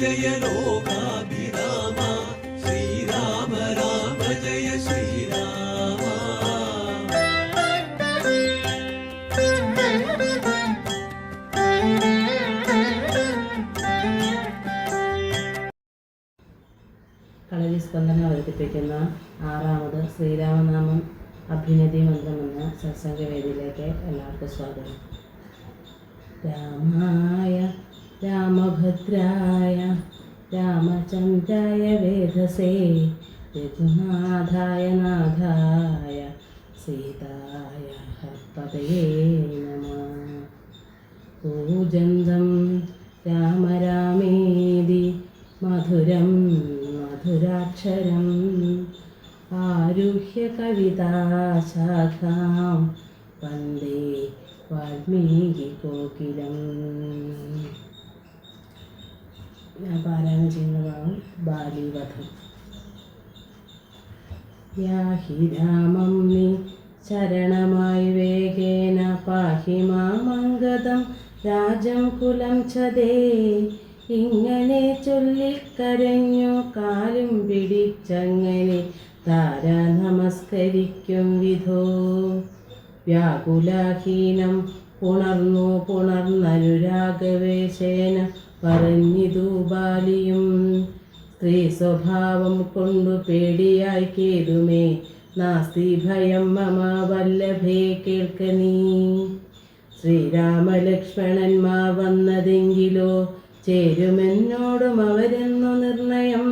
ജയ ലോകാഭിരാമ. ശ്രീരാമ രാമ ജയ ശ്രീരാമ. കളരി സ്പന്ദനം അവതരിപ്പിക്കുന്ന ആറാമത് ശ്രീരാമനാമം അഭ്യുന്നതി മന്ത്രം എന്ന സത്സംഗവേദിയിലേക്ക് എല്ലാവർക്കും സ്വാഗതം. രാമായ रामभद्राय रामचन्द्राय वेधसे रघुनाथाय नाथाय सीताय हत्पतये नमः। पूजन् യാഹി രാമം നീ ശരണമായി വേഗേന പാഹി മാമംഗതം രാജം കുലം ചതേ. ഇങ്ങനെ ചൊല്ലിക്കരഞ്ഞു കാലും പിടിച്ചങ്ങനെ താര നമസ്കരിക്കും വിധോ. വ്യാകുലഹീനം പുണർന്നു പുണർന്നനുരാഗവേശേന പറഞ്ഞിതു ബാലിയും. സ്ത്രീ സ്വഭാവം കൊണ്ടു പേടിയായി കേതുമേ. നാസ്തി ഭയം മമ വല്ലഭേ കേൾക്ക നീ ശ്രീരാമലക്ഷ്മണന്മാർ വന്നതെങ്കിലോ ചേരുമെന്നോടും അവരെന്നു നിർണയം.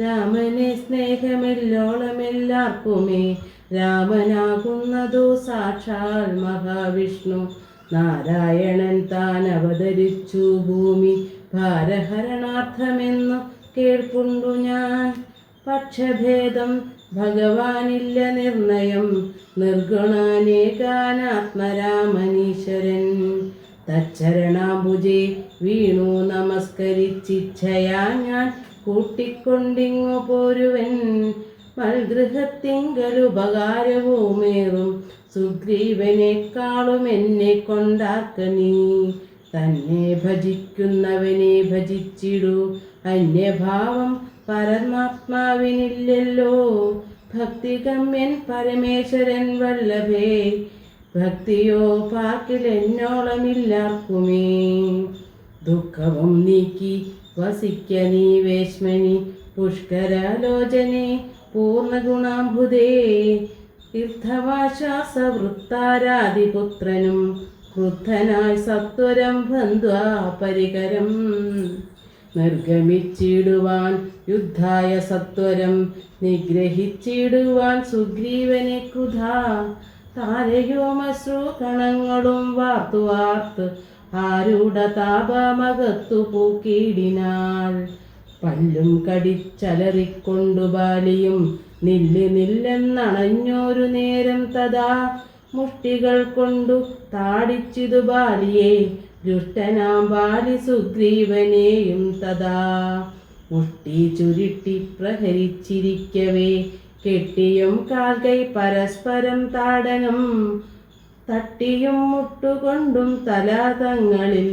രാമനെ സ്നേഹമെല്ലോളമെല്ലാർക്കുമേ രാമനാകുന്നതു സാക്ഷാൽ മഹാവിഷ്ണു. നാരായണൻ താൻ അവതരിച്ചു ഭൂമി ഭാരഹരണാർത്ഥമെന്നു കേൾക്കുണ്ടു ഞാൻ. പക്ഷഭേദം ഭഗവാനില്ല നിർണയം നിർഗുണാനേകാനാത്മരാമനീശ്വരൻ തച്ചരണാംബുജെ വീണു നമസ്കരിച്ചിച്ഛയാ ഞാൻ. കൂട്ടിക്കൊണ്ടിങ്ങു പോരുവൻ മൽഗൃഹത്തിങ്കലുപകാരവുമേറും. സുഗ്രീവനേക്കാളും എന്നെ കൊണ്ടാക്ക നീ. തന്നെ ഭജിക്കുന്നവനെ ഭജിച്ചിടൂ. അന്യഭാവം പരമാത്മാവിനില്ലല്ലോ. ഭക്തിഗമ്യൻ പരമേശ്വരൻ വല്ലഭേ ഭക്തിയോ പാക്കിലെന്നോളമില്ലാർക്കുമേ ദുഃഖവും നീക്കി വസിക്ക നീ വേശ്മനി പുഷ്കരാലോചനെ പൂർണഗുണാംബുദേ തീർത്ഥവാശ്വാസവൃത്താരാദിപുത്രനും ക്രുദ്ധനായി സത്വരം ബന്ധുവാ പരികരം. നിർഗമിച്ചിടുവാൻ യുദ്ധായ സത്വരം നിഗ്രഹിച്ചിടുവാൻ സുഗ്രീവനെ ക്രുധ താരയോമശ്രു കണങ്ങളും വാർത്തു വാർത്ത് ആരുട താപമകത്തു പൂക്കിയിടിനാൾ. പല്ലും കടിച്ചലറിക്കൊണ്ടു ബാലിയും നില്ല് നില്ലെന്നണഞ്ഞോരു നേരം തഥാ. മുഷ്ടികൾ കൊണ്ടു താടിച്ചിതു ബാലിയെ ദുഷ്ടനാം ബാലി സുഗ്രീവനെയും തഥാ മുട്ടി ചുരുട്ടി പ്രഹരിച്ചിരിക്കവേ. കെട്ടിയും കാൽകൈ പരസ്പരം താടനം തട്ടിയും മുട്ടുകൊണ്ടും തലാതങ്ങളിൽ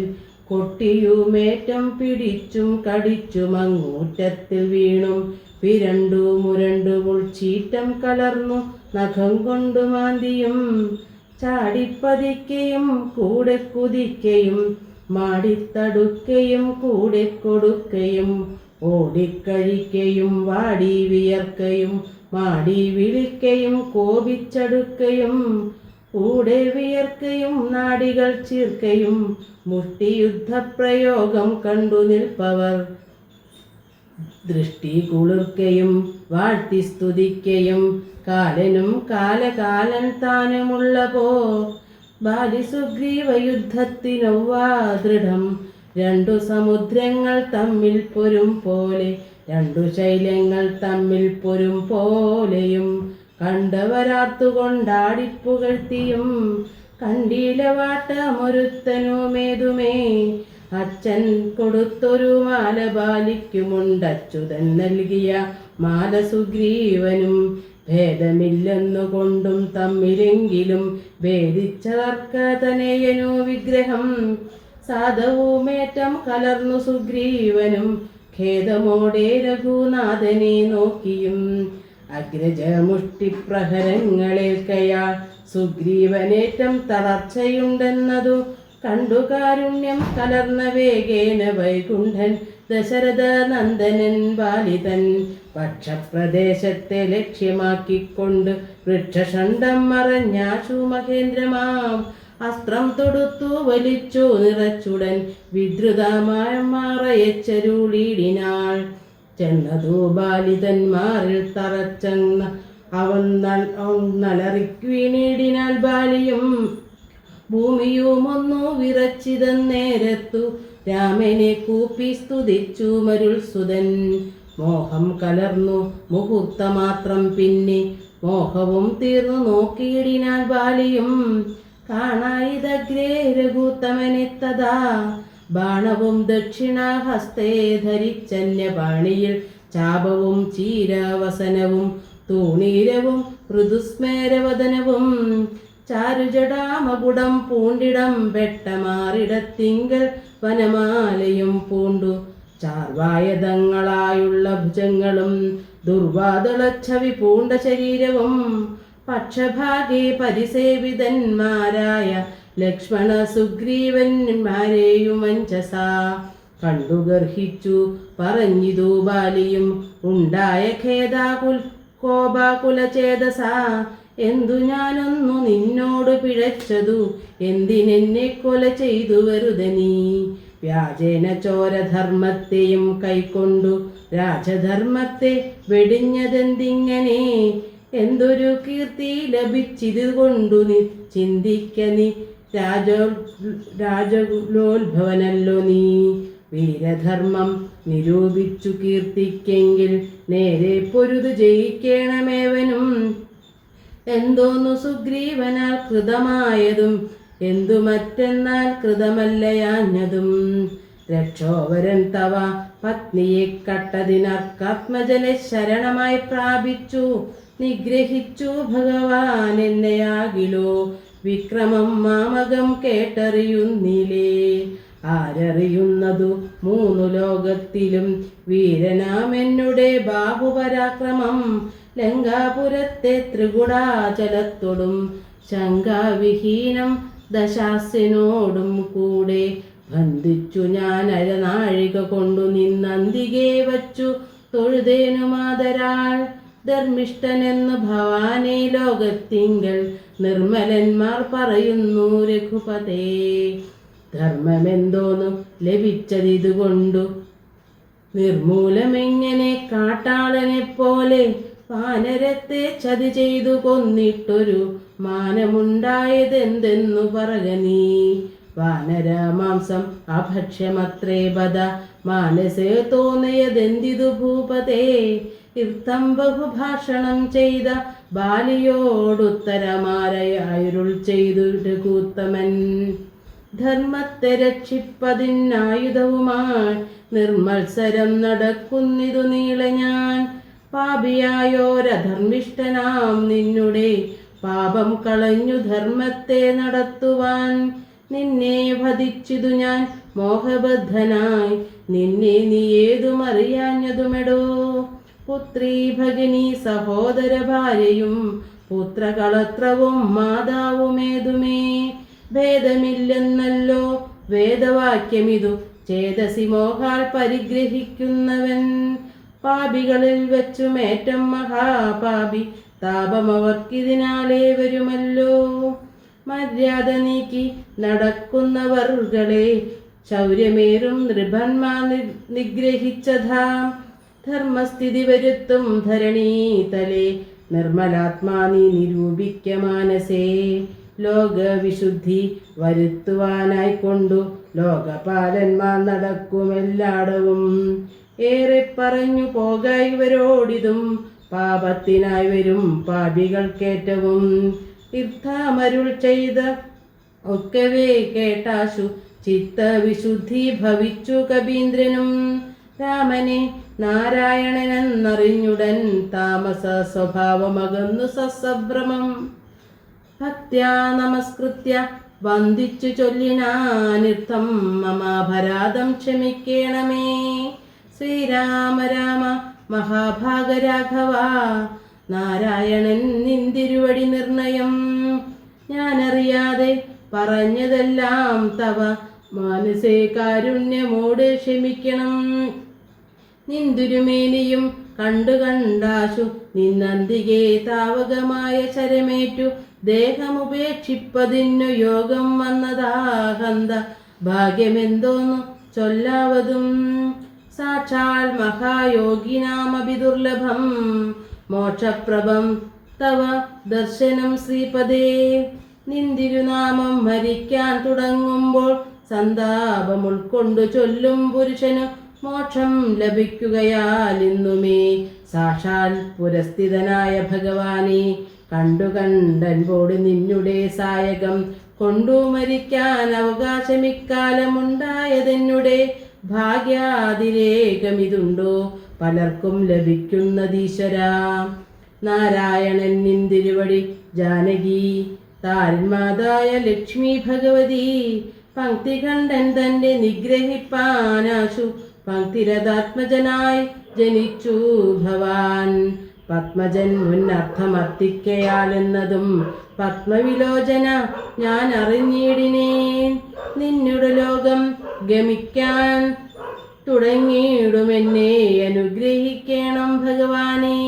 കൊട്ടിയുമേറ്റം പിടിച്ചും കടിച്ചും അങ്ങൂറ്റത്തിൽ വീണും. പിരണ്ടു മുരണ്ടു ഉൾച്ചീറ്റം കലർന്നു നഖം കൊണ്ടു മാന്തിയും ചാടിപ്പതിക്കയും കൂടെ കുതിക്കയും മാടിത്തടുക്കയും കൂടെ കൊടുക്കയും ഓടിക്കഴിക്കയും വാടി വിയർക്കയും മാടി വിളിക്കയും കോപിച്ചടുക്കയും കൂടെ വിയർക്കയും നാടികൾ ചീർക്കയും മുഷ്ടിയുദ്ധപ്രയോഗം കണ്ടു നിൽപ്പവർ ദൃഷ്ടി കുളിർക്കയും വാഴ്ത്തി സ്തുതിക്കയും കാലനും കാലകാലൻ താനുമുള്ള പോ ബാലിസുഗ്രീവ യുദ്ധത്തിനൊവ്വാ ദൃഢം. രണ്ടു സമുദ്രങ്ങൾ തമ്മിൽ പൊരും പോലെ രണ്ടു ശൈലങ്ങൾ തമ്മിൽ പൊരും പോലെയും. കണ്ടവരാത്തുകൊണ്ടാടിപ്പുകഴ്ത്തിയും കണ്ടീലവാട്ടമൊരുത്തനുമേതുമേ. അച്ഛൻ കൊടുത്തൊരു മാല ബാലിക്കുമുണ്ടച്യുതൻ നൽകിയ മാല സുഗ്രീവനും ഭേദമില്ലെന്നുകൊണ്ടും തമ്മിലെങ്കിലും ഭേദിച്ചവർക്കതനയനു വിഗ്രഹം. സാധവുമേറ്റം കലർന്നു സുഗ്രീവനും ഖേദമോടെ രഘുനാഥനെ നോക്കിയും അഗ്രജമുഷ്ടിപ്രഹരങ്ങളേൽക്കയാൾ സുഗ്രീവനേറ്റം തളർച്ചയുണ്ടെന്നതു കണ്ടു കാരുണ്യം കലർന്ന വേഗേന വൈകുണ്ഠൻ ദശരഥ നന്ദനൻ ബാലിതൻ. പക്ഷപ്രദേശത്തെ ലക്ഷ്യമാക്കിക്കൊണ്ട് വൃക്ഷഷണ്ടം മറഞ്ഞാശു മഹേന്ദ്രമാം അസ്ത്രം തൊടുത്തു വലിച്ചു നിറച്ചുടൻ വിദ്രുതമായ മാറയച്ചരുളീടിനാൾ. ചെന്നതു ബാലിതന്മാരിൽ തറച്ചെന്ന അവൻ നൽ- അവൻ നലറിക്കുവീണിടിനാൽ ബാലിയും ഭൂമിയുമൊന്നു വിറച്ചിതന്നേരത്തു രാമനെ കൂപ്പി സ്തുതിച്ചു മരുൾ സുതൻ മോഹം കലർന്നു മുഹൂർത്തമാത്രം പിന്നെ മോഹവും തീർന്നു നോക്കിയിടിനാൽ ബാലിയും. കാണായിതഗ്രേ രഘുത്തമനെത്തതാ ബാണവും ദക്ഷിണാഹസ്തേ ധരിച്ചന്യപാണിയിൽ ചാപവും ചീരാവസനവും തൂണീരവും ഋതുസ്മേരവദനവും. ചാരുജടാമകുടം പൂണ്ടിടം വെട്ടമാറിടത്തിങ്കൽ വനമാലയും പൂണ്ടു. ചാർവായതങ്ങളായുള്ള ഭുജങ്ങളും ദുർവാതളച്ചവി പൂണ്ട ശരീരവും പക്ഷഭാഗേ പരിസേവിതന്മാരായ ലക്ഷ്മണ സുഗ്രീവന്മാരെയും അഞ്ചസ കണ്ടു ഗർഹിച്ചു പറഞ്ഞിതു ബാലിയും. ഉണ്ടായ ഖേദാകുൽ കോപാകുലചേതസ. എന്തു ഞാനൊന്നു നിന്നോട് പിഴച്ചതു? എന്തിനെന്നെ കൊല ചെയ്തു വരുതനീ വ്യാജേന ചോരധർമ്മത്തെയും കൈക്കൊണ്ടു രാജധർമ്മത്തെ വെടിഞ്ഞതെന്തിങ്ങനെ? എന്തൊരു കീർത്തി ലഭിച്ചിത് കൊണ്ടു നീ? ചിന്തിക്ക നീ രാജോ രാജലോത്ഭവനല്ലോ നീ? വീരധർമ്മം നിരൂപിച്ചു കീർത്തിക്കെങ്കിൽ നേരെ പൊരുതു ജയിക്കണമേവനും. എന്തോന്നു സുഗ്രീവനാൽ കൃതമായതും എന്തു മറ്റെന്നാൽ കൃതമല്ലയാഞ്ഞതും രക്ഷോവരൻ തവ പത്നിയെ കട്ടതിനർക്കാത്മജനെ ശരണമായി പ്രാപിച്ചു. നിഗ്രഹിച്ചു ഭഗവാൻ എന്നെയാകിലോ. വിക്രമം മാമകം കേട്ടറിയുന്നിലേ. ആരറിയുന്നതു മൂന്നു ലോകത്തിലും വീരനാമെന്നുടെ ബാഹുപരാക്രമം ലങ്കാപുരത്തെ ത്രികുടാചലത്തോടും ശങ്കാവിഹീനം ദശാസ്യനോടും കൂടെ ബന്ധിച്ചു ഞാൻ അരനാഴിക കൊണ്ടു നിന്നന്തികെ വച്ചു തൊഴുതേനു മാതരാൾ. ധർമ്മിഷ്ഠനെന്ന് ഭവാനെ ലോകത്തിങ്കൽ നിർമ്മലന്മാർ പറയുന്നു രഘുപതേ. ധർമ്മമെന്തോന്നു ലഭിച്ചതിതുകൊണ്ടു. നിർമൂലമെങ്ങനെ കാട്ടാളനെ പോലെ വാനരത്തെ ചതി ചെയ്തു കൊന്നിട്ടൊരു മാനമുണ്ടായതെന്തെന്നു പറക നീ. വാനരമാംസം അഭക്ഷ്യമത്രേ ബദ മാനസേ തോന്നിയതെന്തിതു ഭൂപതേ. ഇർത്ഥം ബഹുഭാഷണം ചെയ്ത ബാലിയോടുത്തരമാരയായുരുൾ ചെയ്തു കൂത്തമൻ. ധർമ്മത്തെ രക്ഷിപ്പതിനായുധവുമായി നിർമത്സരം നടക്കുന്നിതു നീളെ ഞാൻ. പാപിയായോരധർമ്മിഷ്ഠനാം നിന്നുടെ പാപം കളഞ്ഞു ധർമ്മത്തെ നടത്തുവാൻ. നിന്നെ വധിച്ചിതു ഞാൻ മോഹബദ്ധനായി. നിന്നെ നീ ഏതുമറിയാഞ്ഞതുമെടോ? പുത്രീ ഭഗിനി സഹോദര ഭാര്യയും പുത്രകളത്രവും മാതാവുമേതുമേ? ഭേദമില്ലെന്നല്ലോ വേദവാക്യമിതു. ചേതസി മോഹാൽ പരിഗ്രഹിക്കുന്നവൻ. പാപികളിൽ വെച്ചുമേറ്റം മഹാപാപി. താപമവർക്കിതിനാലേ വരുമല്ലോ. മര്യാദ നീക്കി നടക്കുന്നവർകളെ ശൗര്യമേറും നൃഭന്മാ നിഗ്രഹിച്ചതാ. ധർമ്മസ്ഥിതി വരുത്തും ധരണീതലേ നിർമ്മലാത്മാ നീ നിരൂപിക്ക മാനസേ. ലോകവിശുദ്ധി വരുത്തുവാനായിക്കൊണ്ടു ലോകപാലന്മാർ നടക്കുമെല്ലാടവും. ഏറെ പറഞ്ഞു പോക ഇവരോടിതും. പാപത്തിനായി വരും പാപികൾക്കേറ്റവും. തീർത്ഥാമരുൾ ചെയ്ത ഒക്കവേ കേട്ടാശു. ചിത്തവിശുദ്ധി ഭവിച്ചു കബീന്ദ്രനും. രാമനെ നാരായണനെന്നറിഞ്ഞുടൻ താമസ സ്വഭാവമകന്നു സസഭ്രമം ഭക്യാ നമസ്കൃത്യ വന്ദിച്ചു ചൊല്ലിനാനിർത്ഥം മമാഭരാതം ക്ഷമിക്കേണമേ. ശ്രീരാമ രാമ മഹാഭാഗരാഘവ നാരായണൻ നിന്തിരുവടി നിർണയം. ഞാനറിയാതെ പറഞ്ഞതെല്ലാം തവ മാനസേ കാരുണ്യമോട് ക്ഷമിക്കണം. നിന്തുരുമേനിയും കണ്ടു കണ്ടാശു നിന്നന്തികെ താവകമായ ശരമേറ്റു ദേഹമുപേക്ഷിപ്പതിനു യോഗം വന്നതാഹന്ത ഭാഗ്യമെന്തോന്നു ചൊല്ലാവതും. സാക്ഷാൽ ദുർലഭം മോക്ഷപ്രഭം തവ ദർശനം ശ്രീപദേ നിന്തിരുനാമം മരിക്കാൻ തുടങ്ങുമ്പോൾ സന്താപം ഉൾക്കൊണ്ടു ചൊല്ലും പുരുഷനു മോക്ഷം ലഭിക്കുകയാൽ ഇന്നുമേ. സാക്ഷാൽ പുരസ്ഥിതനായ ഭഗവാനെ കണ്ടു കണ്ടൻപോട് നിന്നുടെ സായകം കൊണ്ടു മരിക്കാൻ അവകാശമിക്കാലമുണ്ടായതെന്നുടെ ഭാഗ്യാതിരേകമിതുണ്ടോ? പലർക്കും ലഭിക്കുന്നതീശ്വരാ നാരായണൻ നിന്തിരുവടി ജാനകി. താരന്മാതായ ലക്ഷ്മി ഭഗവതി. പങ്ക്തി കണ്ടൻ തന്റെ നിഗ്രഹിപ്പാനാശു. പങ്ക്തിരഥാത്മജനായി ജനിച്ചു ഭവാൻ. പത്മജൻ മുന്നർത്ഥമർത്തിക്കയാലെന്നതും പത്മവിലോചന ഞാൻ അറിഞ്ഞിടിനേ നിന്നുടെ ലോകം ഗമിക്കാൻ തുടങ്ങിയിടുമെന്നെ. അനുഗ്രഹിക്കണം ഭഗവാനെ.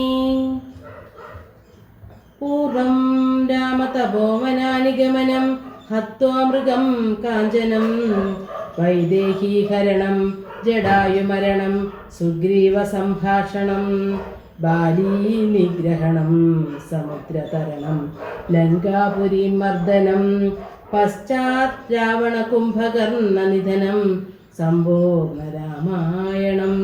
പൂർവം രാമതപോവനാനിഗമനം ഹത്വാമൃഗം കാഞ്ചനം വൈദേഹീഹരണം ജടായുമരണം സുഗ്രീവ സംഭാഷണം ബാലീ നിഗ്രഹണം സമുദ്രതരണം ലങ്കാപുരി മർദ്ദനം പശ്ചാത് രാവണ കുംഭകർണ നിധനം സമ്പൂർണ രാമായണം